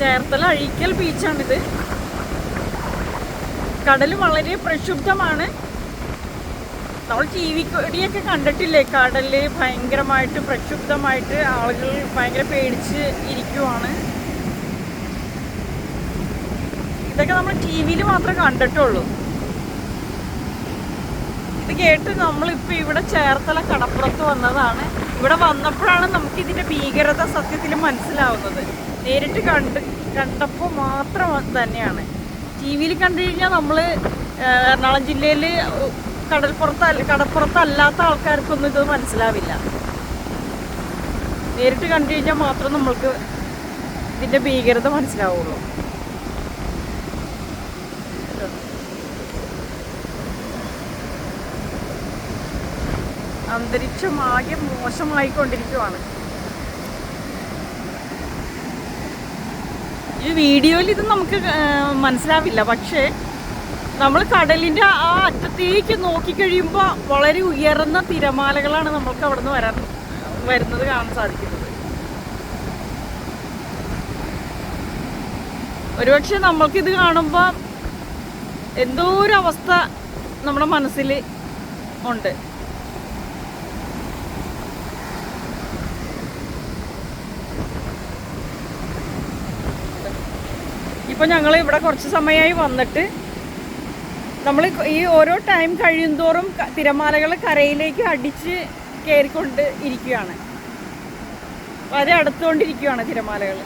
ചേർത്തല അഴീക്കൽ ബീച്ചാണിത്. കടൽ വളരെ പ്രക്ഷുബ്ധമാണ്. നമ്മൾ ടി വി കൂടിയൊക്കെ കണ്ടിട്ടില്ലേ? കടൽ ഭയങ്കരമായിട്ട് പ്രക്ഷുബ്ധമായിട്ട് ആളുകൾ ഭയങ്കര പേടിച്ച് ഇരിക്കുവാണ്. ഇതൊക്കെ നമ്മൾ ടി വിയിൽ മാത്രമേ കണ്ടിട്ടുള്ളൂ. ഇത് കേട്ട് നമ്മളിപ്പോൾ ഇവിടെ ചേർത്തല കടപ്പുറത്ത് വന്നതാണ്. ഇവിടെ വന്നപ്പോഴാണ് നമുക്ക് ഇതിന്റെ ഭീകരത സത്യത്തിൽ മനസ്സിലാവുന്നത്. നേരിട്ട് കണ്ട് കണ്ടപ്പോൾ മാത്രം തന്നെയാണ്. ടി വിയിൽ കണ്ടു കഴിഞ്ഞാൽ നമ്മൾ എറണാകുളം ജില്ലയിൽ കടൽപ്പുറത്ത് കടപ്പുറത്തല്ലാത്ത ആൾക്കാർക്കൊന്നും ഇത് മനസ്സിലാവില്ല. നേരിട്ട് കണ്ടു കഴിഞ്ഞാൽ മാത്രം നമ്മൾക്ക് ഇതിന്റെ ഭീകരത മനസ്സിലാവുള്ളൂ. അന്തരീക്ഷം ആകെ മോശമായിക്കൊണ്ടിരിക്കുവാണ്. ഈ വീഡിയോയിൽ ഇത് നമുക്ക് മനസ്സിലാവില്ല. പക്ഷേ നമ്മൾ കടലിന്റെ ആ അറ്റത്തേക്ക് നോക്കിക്കഴിയുമ്പോൾ വളരെ ഉയർന്ന തിരമാലകളാണ് നമ്മൾക്ക് അവിടെ നിന്ന് വരാൻ വരുന്നത് കാണാൻ സാധിക്കുന്നത്. ഒരുപക്ഷെ നമ്മൾക്കിത് കാണുമ്പോൾ എന്തോ ഒരു അവസ്ഥ നമ്മുടെ മനസ്സിൽ ഉണ്ട്. ഇപ്പൊ ഞങ്ങൾ ഇവിടെ കുറച്ച് സമയമായി വന്നിട്ട് നമ്മൾ ഈ ഓരോ ടൈം കഴിയുന്തോറും തിരമാലകൾ കരയിലേക്ക് അടിച്ച് കയറിക്കൊണ്ട് ഇരിക്കുകയാണ്. വളരെ അടുത്തുകൊണ്ടിരിക്കുകയാണ് തിരമാലകൾ